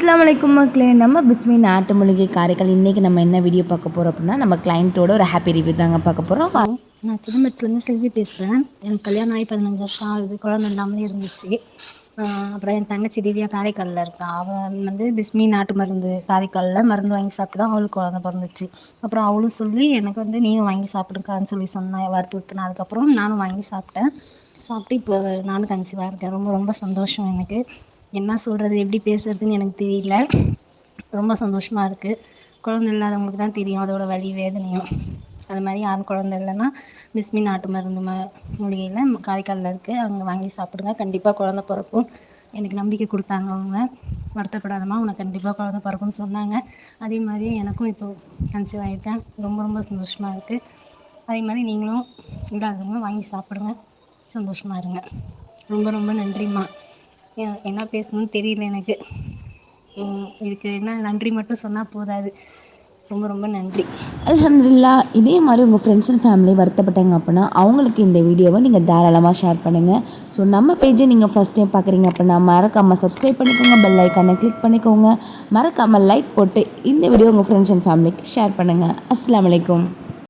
அஸ்லாம் வலைக்கும் மக்களே நம்ம பிஸ்மி நாட்டு மூலிகை காரைக்கால். இன்றைக்கி நம்ம என்ன வீடியோ பார்க்க போகிறோம் அப்படின்னா நம்ம கிளைண்ட்டோட ஒரு ஹாப்பி ரிவ்யூ தாங்க பார்க்க போகிறோம் நான் சிதம்பரத்துலேருந்து செல்வி பேசுகிறேன் எனக்கு கல்யாணம் ஆகி பதினஞ்சு வருஷம் ஆகுது. குழந்தை இல்லாமலே இருந்துச்சு. அப்புறம் என் தங்கச்சி திவ்யா காரைக்காலில் இருக்கான் அவள் வந்து பிஸ்மி நாட்டு மருந்து காரைக்காலில் மருந்து வாங்கி சாப்பிட்டு தான் அவளுக்கு குழந்தை பிறந்துச்சு. அப்புறம் அவளும் சொல்லி எனக்கு வந்து நீயும் வாங்கி சாப்பிடுக்கான்னு சொல்லி சொன்னேன் வறுத்து அதுக்கப்புறம் நானும் வாங்கி சாப்பிட்டேன். சாப்பிட்டு இப்போ நானும் கன்சீவாக இருக்கேன். ரொம்ப ரொம்ப சந்தோஷம் எனக்கு. என்ன சொல்கிறது எப்படி பேசுறதுன்னு எனக்கு தெரியல. ரொம்ப சந்தோஷமாக இருக்குது குழந்தை இல்லாதவங்களுக்கு தான் தெரியும் அதோட வலி வேதனையும். அது மாதிரி யாரும் குழந்தை இல்லைன்னா மிஸ்மி நாட்டு மருந்து ம மூலிகையில் காரைக்காலில் இருக்குது அவங்க வாங்கி சாப்பிடுங்க. கண்டிப்பாக குழந்த பிறக்கும். எனக்கு நம்பிக்கை கொடுத்தாங்க அவங்க. வருத்தப்படாதம்மா உனக்கு கண்டிப்பாக குழந்த பிறக்கும்னு சொன்னாங்க. அதே மாதிரி எனக்கும் இப்போ கன்சீவ் ஆகியிருக்கேன் ரொம்ப ரொம்ப சந்தோஷமாக இருக்குது அதே மாதிரி நீங்களும் இல்லாதவங்க வாங்கி சாப்பிடுங்க. சந்தோஷமாக இருங்க. ரொம்ப ரொம்ப நன்றிம்மா. என்ன பேசணும்னு தெரியல எனக்கு. இதுக்கு என்ன நன்றி மட்டும் சொன்னால் போதாது. ரொம்ப ரொம்ப நன்றி. அலமதுல்லா இதே மாதிரி உங்கள் ஃப்ரெண்ட்ஸ் அண்ட் ஃபேமிலி வருத்தப்பட்டாங்க அப்படின்னா அவங்களுக்கு இந்த வீடியோவை நீங்கள் தாராளமாக ஷேர் பண்ணுங்கள் ஸோ நம்ம பேஜை நீங்கள் ஃபஸ்ட் டைம் பார்க்குறீங்க அப்படின்னா மறக்காமல் சப்ஸ்கிரைப் பண்ணிக்கோங்க பெல் ஐக்கானை கிளிக் பண்ணிக்கோங்க. மறக்காமல் லைக் போட்டு இந்த வீடியோ உங்கள் ஃப்ரெண்ட்ஸ் அண்ட் ஃபேமிலிக்கு ஷேர் பண்ணுங்கள் அஸ்லாம் வலைக்கம்